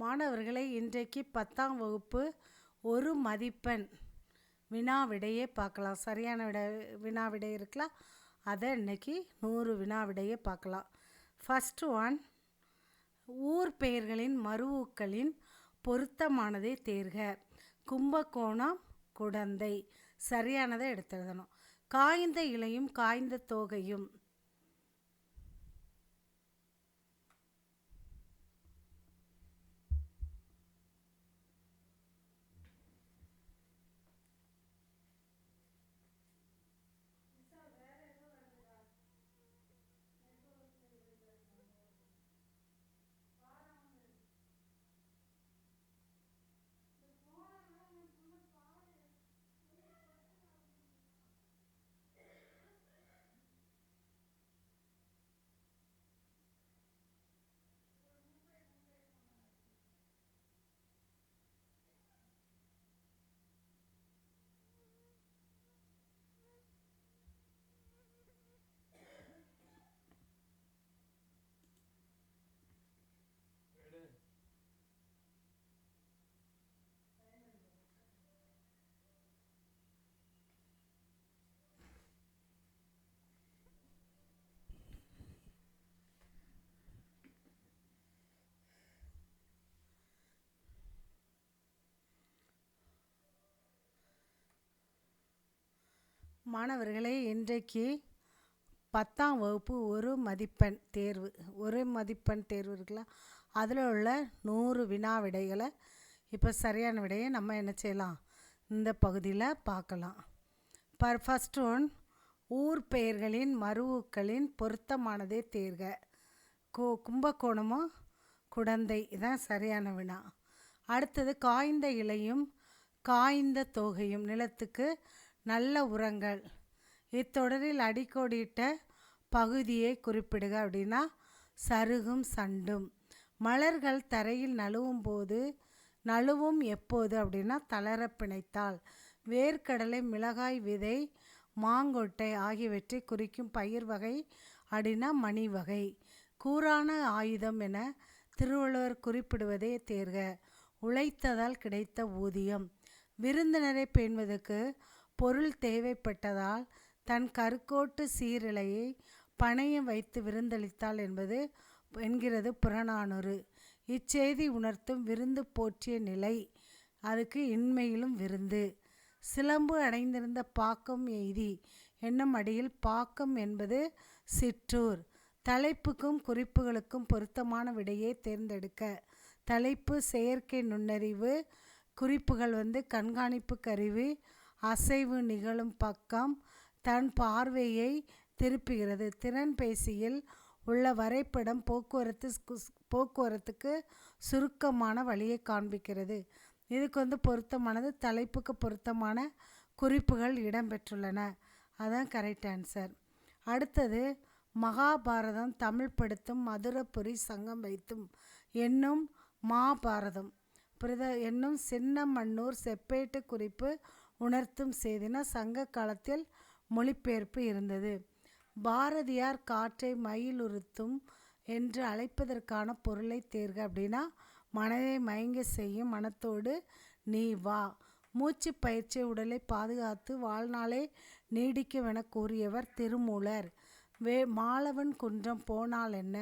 மாணவர்களை இன்றைக்கு பத்தாம் வகுப்பு ஒரு மதிப்பெண் வினா விடையே பார்க்கலாம். சரியான விட வினா விடை இருக்கலாம் அதை இன்னைக்கு நூறு வினா விடையே பார்க்கலாம். ஃபஸ்ட்டு ஒன் ஊர் பெயர்களின் மருவூக்களின் பொருத்தமானதை தேர்க. கும்பகோணம் குடந்தை. சரியானதை எடுத்து எழுதணும். காய்ந்த இலையும் காய்ந்த தோகையும். மாணவர்களே இன்றைக்கு பத்தாம் வகுப்பு ஒரு மதிப்பெண் தேர்வு. ஒரு மதிப்பெண் தேர்வு இருக்குல்ல? அதில் உள்ள நூறு வினா விடைகளை இப்போ சரியான விடையை நம்ம என்ன செய்யலாம்? இந்த பகுதியில் பார்க்கலாம். பர் ஃபஸ்ட் ஒன் ஊர் பெயர்களின் மருவூக்களின் பொருத்தமானதே தேர்க. கு கும்பகோணமோ? குடந்தை. இதான் சரியான வினா. அடுத்தது காய்ந்த இலையும் காய்ந்த தோகையும் நிலத்துக்கு நல்ல உரங்கள். இத்தொடரில் அடிக்கோடிட்ட பகுதியை குறிப்பிடுக அப்படின்னா சருகும் சண்டும். மலர்கள் தரையில் நழுவும் போது நழுவும் எப்போது அப்படின்னா தளர பிணைத்தால். வேர்க்கடலை மிளகாய் விதை மாங்கொட்டை ஆகியவற்றை குறிக்கும் பயிர் வகை அப்படின்னா மணி வகை. கூரான ஆயுதம் என திருவள்ளுவர் குறிப்பிடுவதே தேர்க. உழைத்ததால் கிடைத்த ஊதியம். விருந்தினரை பேணுவதற்கு பொருள் தேவைப்பட்டதால் தன் கருக்கோட்டு சீரலையை பணையம் வைத்து விருந்தளித்தாள் என்பது என்கிறது புறநானூறு. இச்செய்தி உணர்த்தும் விருந்து போற்றிய நிலை அதுக்கு இன்மையிலும் விருந்து. சிலம்பு அடைந்திருந்த பாக்கம் எய்தி என்னும் அடியில் பாக்கம் என்பது சிற்றூர். தலைப்புக்கும் குறிப்புகளுக்கும் பொருத்தமான விடையை தேர்ந்தெடுக்க. தலைப்பு செயற்கை நுண்ணறிவு குறிப்புகள் வந்து கண்காணிப்பு கருவி அசைவு நிகழும் பக்கம் தன் பார்வையை திருப்புகிறது. திறன்பேசியில் உள்ள வரைபடம் போக்குவரத்து போக்குவரத்துக்கு சுருக்கமான வழியை காண்பிக்கிறது. இதுக்கு வந்து பொருத்தமானது தலைப்புக்கு பொருத்தமான குறிப்புகள் இடம்பெற்றுள்ளன. அதான் கரெக்ட் ஆன்சர் அடுத்தது மகாபாரதம் தமிழ் படுத்தும் மதுரபுரி சங்கம் வைத்தும் என்னும் மாபாரதம். புரித? என்னும் சின்னமன்னூர் செப்பேட்டு குறிப்பு உணர்த்தும் செய்தினா சங்க காலத்தில் மொழிபெயர்ப்பு இருந்தது. பாரதியார் காற்றை மயிலுறுத்தும் என்று அழைப்பதற்கான பொருளை தேர்க அப்படின்னா மனதை மயங்க செய்யும் மனத்தோடு நீ வா. மூச்சு பயிற்சி உடலை பாதுகாத்து வாழ்நாளை நீடிக்குமென கூறியவர் திருமூலர். வே மாலவன் குன்றம் போனால் என்ன?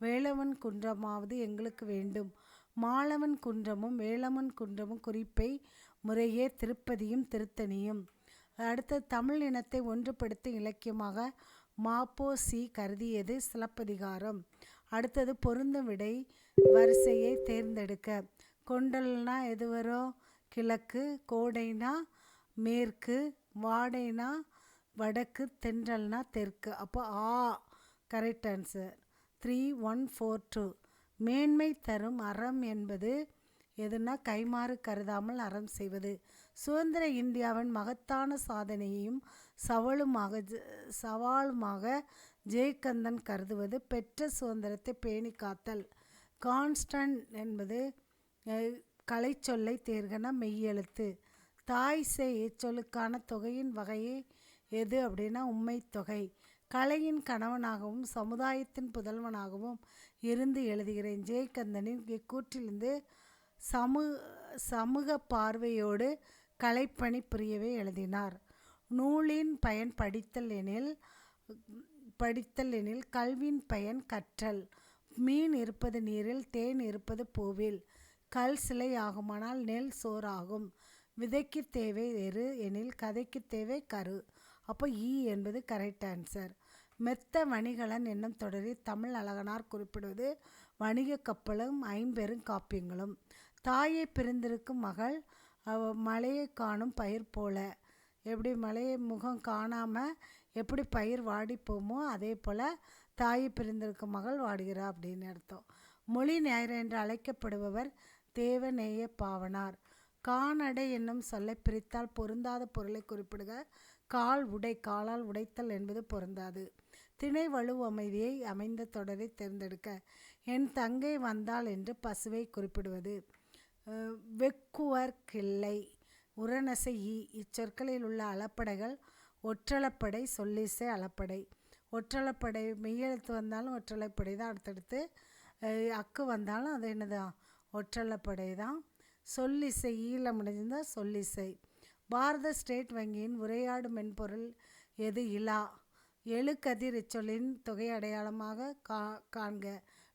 வேலவன் குன்றமாவது எங்களுக்கு வேண்டும். மாலவன் குன்றமும் வேலவன் குன்றமும் குறிப்பை முறையே திருப்பதியும் திருத்தணியும். அடுத்து தமிழ் இனத்தை ஒன்றுபடுத்தும் இலக்கியமாக மாப்போ சி கருதியது சிலப்பதிகாரம். அடுத்தது பொருந்தும் விடை வரிசையை தேர்ந்தெடுக்க. கொண்டல்னா எது வரும் கிழக்கு கோடைனா மேற்கு வாடைனா வடக்கு தென்றல்னா தெற்கு. அப்போ ஆ correct answer three one four two மேன்மை தரும் அறம் என்பது எதுனா கைமாறு கருதாமல் அறம் செய்வது. சுதந்திர இந்தியாவின் மகத்தான சாதனையையும் சவாலுமாக சவாலுமாக ஜெயகந்தன் கருதுவது. பெற்ற சுதந்திரத்தை பேணி காத்தல். கான்ஸ்டன் என்பது கலைச்சொல்லை தேர்கன மெய்யெழுத்து. தாய் செய் இச்சொல்லுக்கான தொகையின் வகையை எது அப்படின்னா உண்மை தொகை. கலையின் கணவனாகவும் சமுதாயத்தின் புதல்வனாகவும் இருந்து எழுதுகிறேன். ஜெயகந்தனின் இக்கூற்றிலிருந்து சமூ சமூக பார்வையோடு கலைப்பணி புரியவே எழுதினார். நூலின் பயன் படித்தல் எனில் படித்தல் எனில் கல்வியின் பயன் கற்றல். மீன் இருப்பது நீரில் தேன் இருப்பது பூவில். கல் சிலை ஆகுமானால் நெல் சோறாகும். விதைக்கு தேவை எரு எனில் கதைக்கு தேவை கரு. அப்போ ஈ என்பது கரெக்ட் ஆன்சர் மெத்த வணிகலன் என்னும் தொடரில் தமிழ் அழகனார் குறிப்பிடுவது வணிக கப்பலும் ஐம்பெரும் காப்பியங்களும். தாயை பிரிந்திருக்கும் மகள் அவ மலையை காணும் பயிர் போல. எப்படி மலையை முகம் காணாமல் எப்படி பயிர் வாடி போமோ அதே போல் தாயை பிரிந்திருக்கும் மகள் வாடுகிறா அப்படின்னு அர்த்தம். மொழி நேயர் என்று அழைக்கப்படுபவர் தேவநேய பாவனார். காணடை என்னும் சொல்லை பிரித்தால் பொருந்தாத பொருளை குறிப்பிடுக. கால் உடை காலால் உடைத்தல் என்பது பொருந்தாது. திணை வலு அமைதியை அமைந்த தொடரை தேர்ந்தெடுக்க. என் தங்கை வந்தாள் என்று பசுவை குறிப்பிடுவது. வெக்குவர் கிள்ளை உரநசை ஈ இச்சொற்களில் உள்ள அளப்படைகள் ஒற்றளப்படை சொல்லிசை அளப்படை. ஒற்றளப்படை மெய்யெழுத்து வந்தாலும் ஒற்றளப்படை தான் அடுத்தடுத்து அக்கு வந்தாலும் அது என்னதான் ஒற்றளப்படை தான். சொல்லிசை ஈல முடிஞ்சிருந்தால் சொல்லிசை. பாரத ஸ்டேட் வங்கியின் உரையாடு மென்பொருள் எது இலா? எழுக்கதிர் இச்சொல்லின் தொகை அடையாளமாக கா காண்க.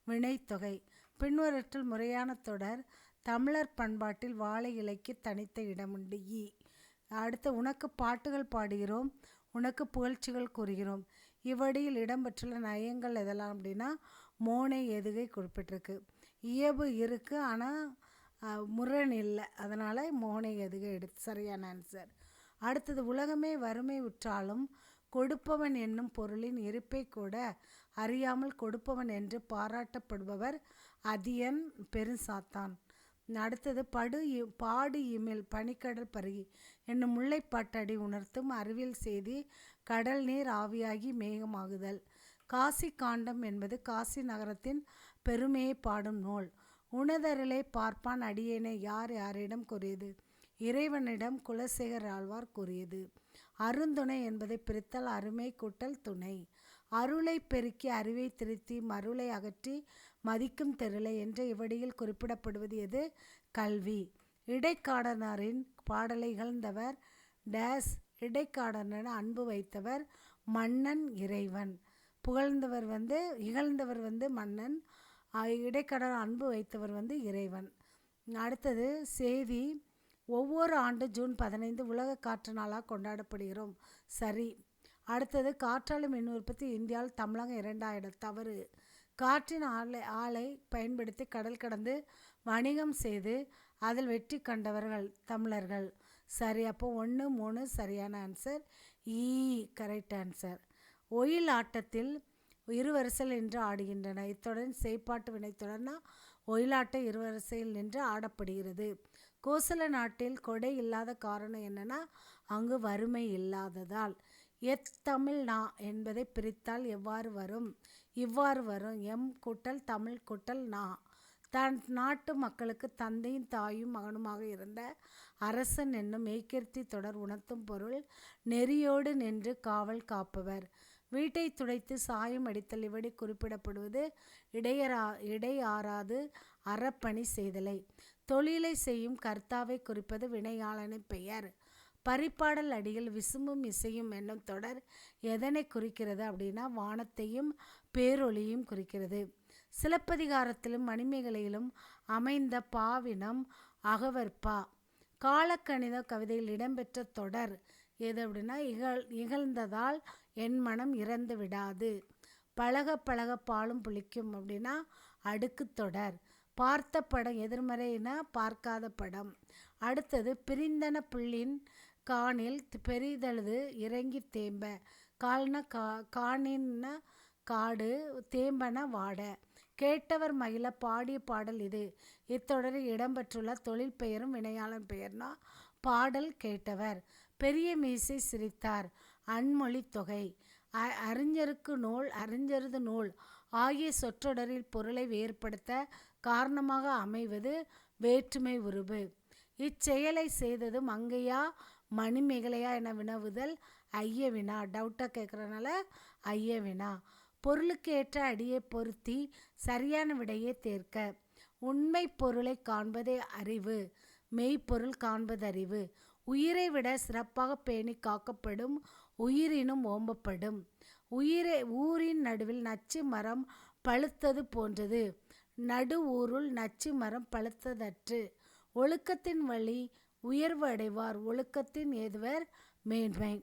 வினைத்தொகை. பின்வரற்றில் முறையான தொடர் தமிழர் பண்பாட்டில் வாழை இலைக்கு தனித்த இடமுண்டு. ஈ அடுத்து உனக்கு பாட்டுகள் பாடுகிறோம் உனக்கு புகழ்ச்சிகள் கூறுகிறோம். இவ்வடியில் இடம்பெற்றுள்ள நயங்கள் எதெல்லாம் அப்படின்னா மோனை எதுகை குறிப்பிட்டிருக்கு. இயல்பு இருக்குது ஆனால் முரண் இல்லை. அதனால் மோனை எதுகை எடுத்து சரியான ஆன்சர் அடுத்தது உலகமே வறுமை உற்றாலும் கொடுப்பவன் என்னும் பொருளின் இருப்பை கூட அறியாமல் கொடுப்பவன் என்று பாராட்டப்படுபவர் அதியன் பெருசாத்தான் அடுத்தது படு இ- பாடு இமில் பனிக்கடல் பருகி. என்னும் முல்லைப்பாட்டடி உணர்த்தும் அறிவியல் செய்தி கடல் நீர் ஆவியாகி மேகமாகுதல். காசி காண்டம் என்பது காசி நகரத்தின் பெருமையை பாடும் நூல். உணதருளை பார்ப்பான் அடியேனை யார் யாரிடம் கூறியது? இறைவனிடம் குலசேகர் ஆழ்வார் கூறியது. அருந்துணை என்பதை பிரித்தல் அருமை கூட்டல் துணை. அருளை பெருக்கி அறிவை திருத்தி மருளை அகற்றி மதிக்கும் தெருளை என்ற இவ்வடியில் குறிப்பிடப்படுவது எது? கல்வி. இடைக்காடனாரின் பாடலை இகழ்ந்தவர் டேஸ் இடைக்காடனன் அன்பு வைத்தவர் மன்னன் இறைவன். புகழ்ந்தவர் வந்து இகழ்ந்தவர் வந்து மன்னன். இடைக்காடன் அன்பு வைத்தவர் வந்து இறைவன். அடுத்தது செய்தி ஒவ்வொரு ஆண்டு ஜூன் பதினைந்து உலக காற்று நாளாக கொண்டாடப்படுகிறோம். சரி. அடுத்தது காற்றாலை மின் உற்பத்தி இந்தியாவில் தமிழகம் இரண்டாயிரம். தவறு. காற்றின் ஆலை ஆலை பயன்படுத்தி கடல் கடந்து வணிகம் செய்து அதில் வெற்றி கண்டவர்கள் தமிழர்கள். சரி அப்போ ஒன்று மூணு சரியான ஆன்சர் ஈ கரெக்ட் ஆன்சர் ஒயில் ஆட்டத்தில் இருவரிசையில் நின்று ஆடுகின்றன. இத்துடன் செய்ப்பாட்டு வினைத்துடனா ஒயிலாட்டம் இருவரிசையில் நின்று ஆடப்படுகிறது. கோசல நாட்டில் கொடை இல்லாத காரணம் என்னன்னா அங்கு வறுமை இல்லாததால். எத்தமிழ் நா என்பதை பிரித்தால் எவ்வாறு வரும்? இவ்வாறு வரும். எம் கூட்டல் தமிழ் கூட்டல் நா. தன் நாட்டு மக்களுக்கு தந்தையும் தாயும் மகனுமாக இருந்த அரசன் என்னும் மெய்கீர்த்தி தொடர் உணர்த்தும் பொருள் நெறியோடு நின்று காவல் காப்பவர். வீட்டை துடைத்து சாயம் அடித்தல் இவடி குறிப்பிடப்படுவது இடையரா இடையாறாது அறப்பணி செய்தலை. தொழிலை செய்யும் கர்த்தாவை குறிப்பது வினையாளனை பெயர். பரிபாடல் அடியில் விசும்பும் இசையும் என்னும் தொடர் எதனை குறிக்கிறது அப்படின்னா வானத்தையும் பேரொளியும் குறிக்கிறது. சிலப்பதிகாரத்திலும் மணிமேகலையிலும் அமைந்த பாவினம் அகவற்பா காலக்கணித கவிதையில் இடம்பெற்ற தொடர் எது அப்படின்னா இகழ் இகழ்ந்ததால் என் மனம் இறந்து விடாது. பழக பழக பாலும் புளிக்கும் அப்படின்னா அடுக்கு தொடர். பார்த்த படம் எதிர்மறைனா பார்க்காத படம். அடுத்தது பிரிந்தன புள்ளின் காணில் பெரிதழுது இறங்கி தேம்ப. கால்ன கா காணின்ன காடு தேம்பன வாட. கேட்டவர் மகிழ பாடிய பாடல் இது. இத்தொடரில் இடம்பெற்றுள்ள தொழில் பெயரும் வினையாளன் பெயர்னா பாடல் கேட்டவர். பெரிய மீசை சிரித்தார். அன்மொழி தொகை. அ- அறிஞருக்கு நூல் அறிஞரது நூல். ஆகிய சொற்றொடரில் பொருளை வேறுபடுத்த காரணமாக அமைவது வேற்றுமை உருபு. இச்செயலை செய்தது மங்கையா மணிமேகலையா என வினவுதல் ஐய வினா. டவுட்டாக கேட்குறனால ஐய வினா. பொருளுக்கு ஏற்ற அடியை பொருத்தி சரியான விடையை தேர்க்க. உண்மை பொருளை காண்பதே அறிவு. மெய்ப்பொருள் காண்பது அறிவு உயிரை விட சிறப்பாக பேணி காக்கப்படும் உயிரினும் ஓம்பப்படும். உயிரை ஊரின் நடுவில் நச்சு மரம் பழுத்தது போன்றது. நடு ஊருள் நச்சு மரம் பழுத்ததற்று. ஒழுக்கத்தின் வழி உயர்வு அடைவார். ஒழுக்கத்தின் ஏதுவர் மேன்மை.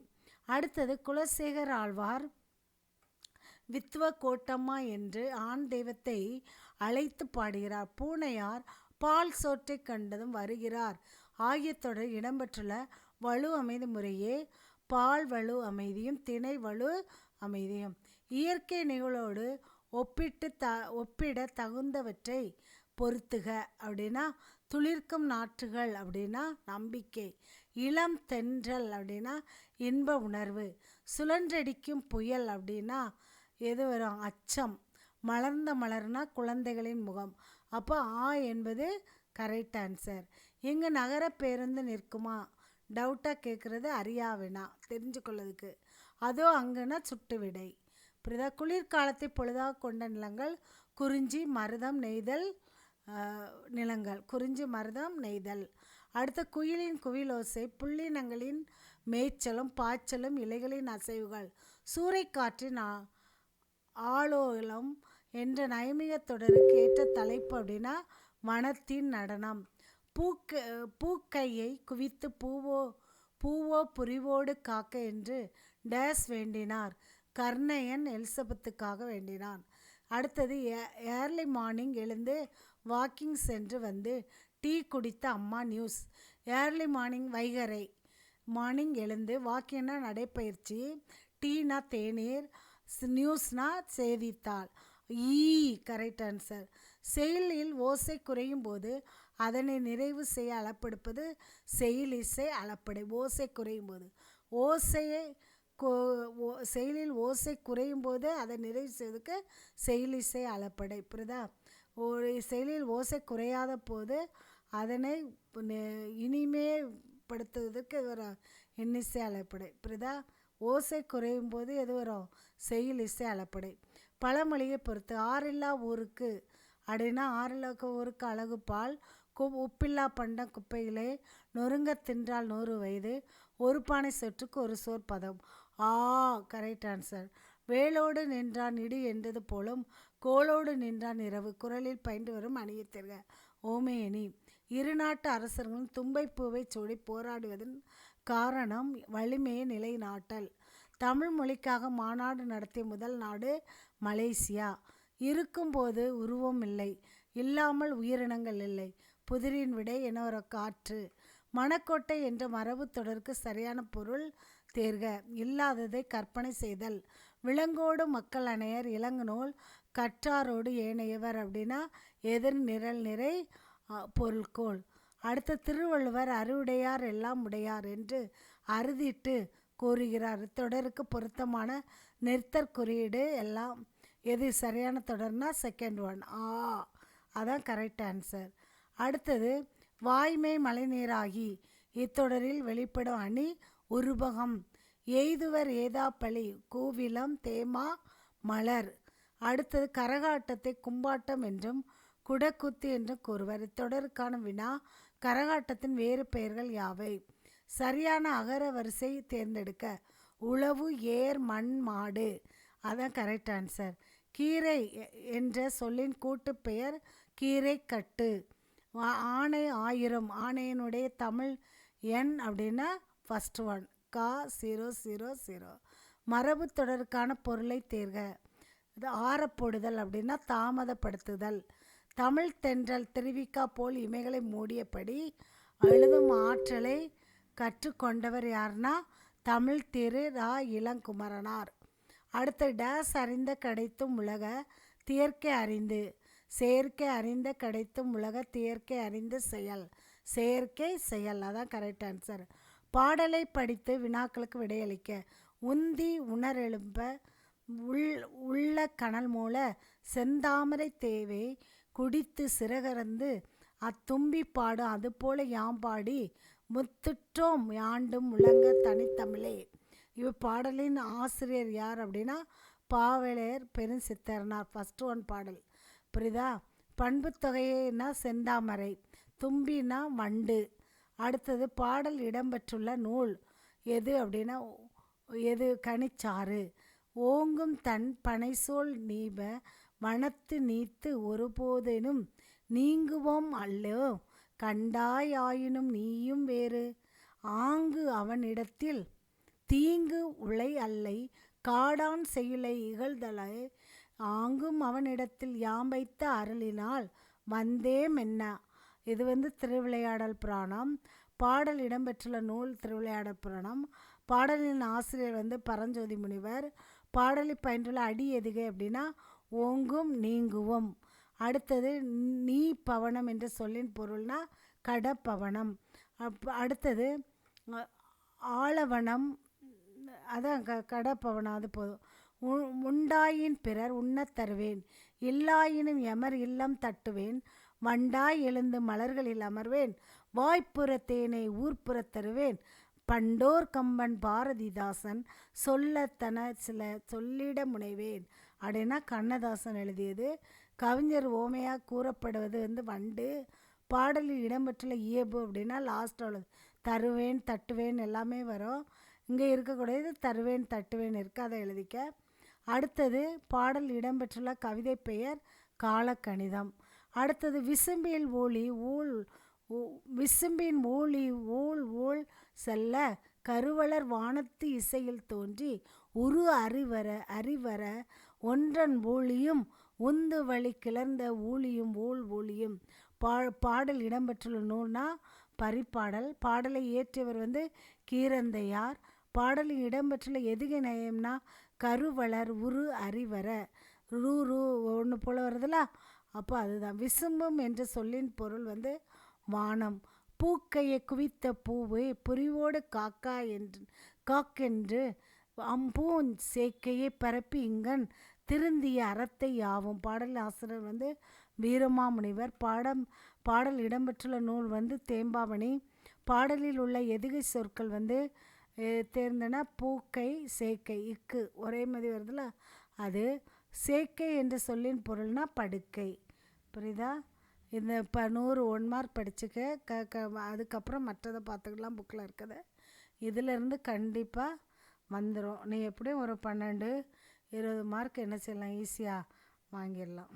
அடுத்தது குலசேகர் ஆழ்வார். வித்வ கோட்டம்மா என்று ஆண் தெய்வத்தை அழைத்து பாடுகிறார். பூனையார் பால் சோற்றை கண்டதும் வருகிறார். ஆகிய தொடர் இடம்பெற்றுள்ள வலு அமைதி முறையே பால் வலு அமைதியும் திணை வலு அமைதியும். இயற்கை நிகழோடு ஒப்பிட்டு த ஒப்பிட தகுந்தவற்றை பொருத்துக அப்படின்னா துளிர்க்கும் நாற்றுகள் அப்படின்னா நம்பிக்கை இளம் தென்றல் அப்படின்னா இன்ப உணர்வு சுழன்றடிக்கும் புயல் அப்படின்னா எது வரும்? அச்சம். மலர்ந்த மலர்னா குழந்தைகளின் முகம். அப்போ ஆ என்பது கரெக்ட் ஆன்சர் இங்கு நகர பேருந்து நிற்குமா? டவுட்டாக கேட்குறது அறியாவினா தெரிஞ்சுக்கொள்ளதுக்கு அதோ அங்குனா சுட்டு விடை. புரியுதா குளிர்காலத்தை பொழுதாக கொண்ட நிலங்கள் குறிஞ்சி மருதம் நெய்தல் நிலங்கள். குறிஞ்சி மருதம் நெய்தல். அடுத்த குயிலின் குவிலோசை புள்ளினங்களின் மேய்ச்சலும் பாய்ச்சலும் இலைகளின் அசைவுகள். சூறைக்காற்றின் ஆலோலம் என்ற நைமிக தொடருக்கு ஏற்ற தலைப்பு அப்படின்னா வனத்தின் நடனம். பூக்க பூக்கையை குவித்து பூவோ பூவோ புரிவோடு காக்க என்று டேஸ் வேண்டினார். கர்ணையன் எலிசபெத்துக்காக வேண்டினான். அடுத்தது ஏர்லி மார்னிங் எழுந்து வாக்கிங் சென்று வந்து டீ குடித்த அம்மா நியூஸ். ஏர்லி மார்னிங் வைகரை மார்னிங் எழுந்து வாக்கிங்னா நடைப்பயிற்சி? டீனா தேநீர் நியூஸ்னா செய்தித்தாள். ஈ கரெக்ட் ஆன்சர் செயலில் ஓசை குறையும் போது அதனை நிறைவு செய்ய அளப்பெடுப்பது செயல் இசை அளப்படை ஓசை குறையும் போது ஓசையை செயலில் ஓசை குறையும் போது அதை நிறைவு செய்வதற்கு செயலிசை அளப்படை புரியுதா? ஒரு செயலில் ஓசை குறையாத போது அதனை இனிமேப்படுத்துவதற்கு வரும் இன்னிசை அளப்படை புரியுதா ஓசை குறையும் போது எது வரும் செயல் இசை அளப்படை பழமொழியை பொறுத்து ஆறில்லா ஊருக்கு அப்படின்னா ஆறில்லா ஊருக்கு அழகு பால் கு உப்பில்லா பண்டம் குப்பைகளே நொறுங்க தின்றால் நூறு வயது ஒரு பானை சொற்றுக்கு ஒரு சோர் பதம். ஆ கரெக்ட் ஆன்சர். வேலோடு நின்றான் இடி என்றது போலும் கோலோடு நின்றான் இரவு குரலில் பயின்று வரும் அணியத்திற்க ஓமேனி இரு நாட்டு அரசர்களும் தும்பை பூவை சூடி போராடுவதன் காரணம் வலிமையை நிலைநாட்டல். தமிழ் மொழிக்காக மாநாடு நடத்திய முதல் நாடு மலேசியா. இருக்கும்போது உருவம் இல்லை இல்லாமல் உயிரினங்கள் இல்லை. புதிரின் விடை என ஒரு காற்று. மணக்கோட்டை என்ற மரபு தொடருக்கு சரியான பொருள் தேர்க. இல்லாததை கற்பனை செய்தல். விலங்கோடு மக்கள் அணையர் இளங்குநூல் கற்றாரோடு ஏனையவர் அப்படின்னா எதிர் நிரல் நிறை பொருள்கோள். அடுத்த திருவள்ளுவர் அறுவுடையார் எல்லாம் உடையார் என்று அறுதிட்டு கூறுகிறார். தொடருக்கு பொருத்தமான நிறுத்தற் குறியீடு எல்லாம் எது? சரியான தொடர்னா செகண்ட் ஒன் ஆ அதான் கரெக்ட் ஆன்சர் அடுத்தது வாய்மை மழைநீராகி இத்தொடரில் வெளிப்படும் அணி உருபகம். எய்துவர் ஏதாப்பழி கூவிலம் தேமா மலர். அடுத்தது கரகாட்டத்தை கும்பாட்டம் என்றும் குடக்குத்து என்றும் கூறுவர். இத்தொடருக்கான வினா கரகாட்டத்தின் வேறு பெயர்கள் யாவை? சரியான அகர வரிசை தேர்ந்தெடுக்க. உழவு ஏர் மண் மாடு. அதான் கரெக்ட் ஆன்சர் கீரை என்ற சொல்லின் கூட்டு பெயர் கீரை கட்டு ஆணை ஆயிரம். ஆணையினுடைய தமிழ் எண் அப்படின்னா ஃபஸ்ட் ஒன் கா ஜீரோ ஜீரோ ஜீரோ மரபு தொடருக்கான பொருளை தேர்க. இது ஆறப்போடுதல் அப்படின்னா தாமதப்படுத்துதல். தமிழ் தென்றல் திருவிக்கா போல் இமைகளை மூடியபடி எழுதும் ஆற்றலை கற்றுக்கொண்டவர் யார்னா தமிழ் திரு ரா. இளங்குமரனார். அடுத்த டேஸ் அறிந்த கிடைத்தும் உலக தியற்கை அறிந்து செயற்கை அறிந்த கிடைத்தும் உலக தியற்கை அறிந்து செயல் செயற்கை செயல். அதான் கரெக்ட் ஆன்சர் பாடலை படித்து வினாக்களுக்கு விடையளிக்க உந்தி உணரெழும்ப உள் உள்ள கனல் மூல செந்தாமரை தேவை குடித்து சிறகறந்து அத்தும்பி பாடும் அதுபோல யாம்பாடி முத்துற்றோம் யாண்டும் உலங்க தனித்தமிழே இவ பாடலின் ஆசிரியர் யார் அப்படின்னா பாவலையர் பெருஞ்சித்தரனார். ஃபஸ்ட்டு ஒன் பாடல். புரியுதா? பண்பு தொகைனா செந்தாமரை தும்பினா வண்டு. அடுத்தது பாடல் இடம்பெற்றுள்ள நூல் எது அப்படின்னா எது கனிச்சாறு. ஓங்கும் தன் பனைசோல் நீப வனத்து நீத்து ஒருபோதேனும் நீங்குவோம் அல்லோ? கண்டாயாயினும் நீயும் வேறு. ஆங்கு அவனிடத்தில் தீங்கு உளை அல்லை காடான் செய்யுளை இகழ்தலை ஆங்கும் அவனிடத்தில் யாம் வைத்த அருளினால் வந்தே மென்ன இது வந்து திருவிளையாடல் புராணம். பாடல் இடம்பெற்றுள்ள நூல் திருவிளையாடல் புராணம். பாடலின் ஆசிரியர் வந்து பரஞ்சோதி முனிவர். பாடலில் பயின்றுள்ள அடி எதுகை அப்படின்னா ஓங்கும் நீங்குவோம். அடுத்தது நீ பவனம் என்ற சொல்லின் பொருள்னா கடப்பவனம். அப் அடுத்தது ஆலவனம் அதான் க கடப்பவனம் அது போதும். உ- உண்டாயின் பிறர் உண்ணத் தருவேன். இல்லாயினும் எமர் இல்லம் தட்டுவேன். வண்டாய் எழுந்து மலர்களில் அமர்வேன். வாய்ப்புற தேனை ஊர்ப்புறத் தருவேன். பண்டோர் கம்பன் பாரதிதாசன் சொல்லத்தன சில சொல்லிட முனைவேன். அப்படின்னா கண்ணதாசன் எழுதியது. கவிஞர் ஓமையாக கூறப்படுவது வந்து வண்டு. பாடலில் இடம்பெற்றுள்ள இயல்பு அப்படின்னா லாஸ்ட் உள்ளது தருவேன் தட்டுவேன் எல்லாமே வரும். இங்கே இருக்கக்கூடியது தருவேன் தட்டுவேன் இருக்கு அதை எழுதிக்க. அடுத்தது பாடல் இடம்பெற்றுள்ள கவிதை பெயர் காலக்கணிதம். அடுத்தது விசும்பியில் ஊழி ஊழ் ஊ- விசும்பின் ஊழி ஊழ் ஊழ் செல்ல கருவளர் வானத்து இசையில் தோன்றி உரு அறிவர அறிவர ஒன்றன் ஊழியும் உந்து வழி கிளர்ந்த ஊழியும் ஊழ் ஊழியும் பா பாடல் இடம்பெற்றுள்ள நூல்னா பரிப்பாடல். பாடலை இயற்றியவர் வந்து கீரந்தையார். பாடலில் இடம்பெற்றுள்ள எதுகை நயம்னா கருவளர் உரு அறிவர. ரூ ரூ ஒன்று போல வருதுல? அப்போ அதுதான். விசும்பும் என்ற சொல்லின் பொருள் வந்து வானம். பூக்கையை குவித்த பூவே புரிவோடு காக்கா என்று காக்கென்று அம்பூன் சேக்கையை பரப்பி இங்கன் திருந்திய அறத்தை யாவும் பாடல் ஆசிரியர் வந்து வீரமாமுனிவர். பாடம் பாடல் இடம்பெற்றுள்ள நூல் வந்து தேம்பாவணி. பாடலில் உள்ள எதுகை சொற்கள் வந்து தேர்ந்தன பூக்கை சேக்கை இக்கு ஒரே மாதிரி வருதுல. அது சேக்கை என்ற சொல்லின் பொருள்னா படுக்கை. புரியுதா? இந்த இப்போ நூறு ஒன் மார்க் படிச்சுக்க க க அதுக்கப்புறம் மற்றதை பார்த்துக்கலாம் புக்கில் இருக்கிறத இதிலேருந்து கண்டிப்பாக வந்துடும் நீ எப்படியும் ஒரு பன்னெண்டு இருபது மார்க் என்ன செய்யலாம்? ஈஸியாக வாங்கிடலாம்.